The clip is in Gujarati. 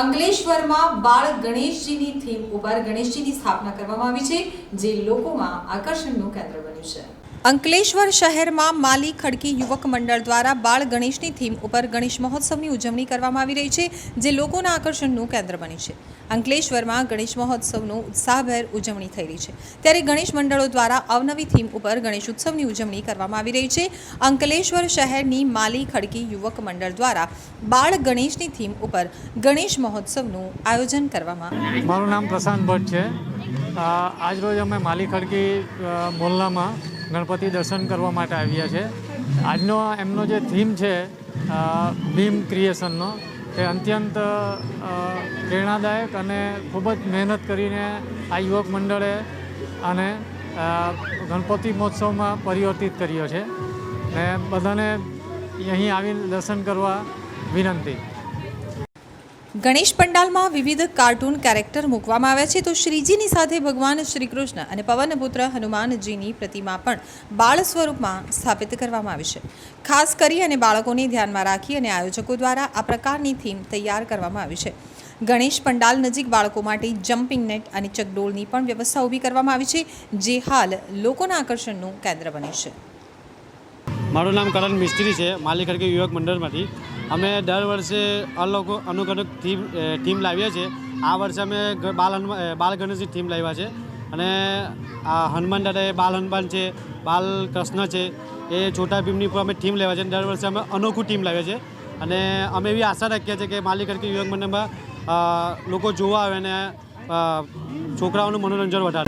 અંકલેશ્વરમાં બાળ ગણેશજીની થીમ ઉપર ગણેશજીની સ્થાપના કરવામાં આવી છે, જે લોકોમાં આકર્ષણનું કેન્દ્ર બન્યું છે. અંકલેશ્વર શહેરમાં માલી ખડકી યુવક મંડળ દ્વારા બાળ ગણેશની થીમ ઉપર ગણેશ મહોત્સવની ઉજવણી કરવામાં આવી રહી છે જે લોકોના આકર્ષણનું કેન્દ્ર બની છે. અંકલેશ્વરમાં ગણેશ મહોત્સવનું ઉત્સાહભેર ઉજવણી થઈ રહી છે. ત્યારે ગણેશ મંડળો દ્વારા અવનવી થીમ ઉપર ગણેશ ઉત્સવની ઉજવણી કરવામાં આવી રહી છે. અંકલેશ્વર શહેરની માલી ખડકી યુવક મંડળ દ્વારા બાળ ગણેશની થીમ ઉપર ગણેશ મહોત્સવનું આયોજન કરવામાં મારું નામ પ્રશાંત ભટ્ટ છે. આજરોજ અમે માલી ખડકી અ, મોહલ્લામાં ગણપતિ દર્શન કરવા માટે આવ્યા છે. આજનો એમનો જે થીમ છે ભીમ ક્રિએશનનો તે અત્યંત પ્રેરણાદાયક અને ખૂબ જ મહેનત કરીને આ યુવક મંડળે અને ગણપતિ મહોત્સવમાં પરિવર્તિત કર્યો છે. ને બધાને અહીં આવીને દર્શન કરવા વિનંતી. ગણેશ પંડાલમાં વિવિધ કાર્ટૂન કેરેક્ટર મૂકવામાં આવ્યા છે. તો શ્રીજીની સાથે ભગવાન શ્રી કૃષ્ણ અને પવનપુત્ર હનુમાનજીની પ્રતિમા પણ બાળ સ્વરૂપમાં સ્થાપિત કરવામાં આવી છે. ખાસ કરી અને બાળકોને ધ્યાનમાં રાખી અને આયોજકો દ્વારા આ પ્રકારની થીમ તૈયાર કરવામાં આવી છે. ગણેશ પંડાલ નજીક બાળકો માટે જમ્પિંગ નેટ અને ચકડોળની પણ વ્યવસ્થા ઊભી કરવામાં આવી છે, જે હાલ લોકોના આકર્ષણનું કેન્દ્ર બને છે. મારું નામ કરણ મિસ્ત્રી છે માલી ખડકી યુવક મંડળમાંથી. અમે દર વર્ષે અલગ અનુક અનુક થીમ થીમ લાવીએ છીએ. આ વર્ષે અમે બાલ હનુમાન બાલ ગણેશની થીમ લાવ્યા છે. અને આ હનુમાન દાદા એ બાલ હનુમાન છે, બાલ કૃષ્ણ છે, એ છોટા ભીમની ઉપર અમે થીમ લેવા છે. દર વર્ષે અમે અનોખું થીમ લાવીએ છીએ. અને અમે એવી આશા રાખીએ છીએ કે માલી ખડકી યુવક મંડળમાં લોકો જોવા આવે અને છોકરાઓનું મનોરંજન વધારે.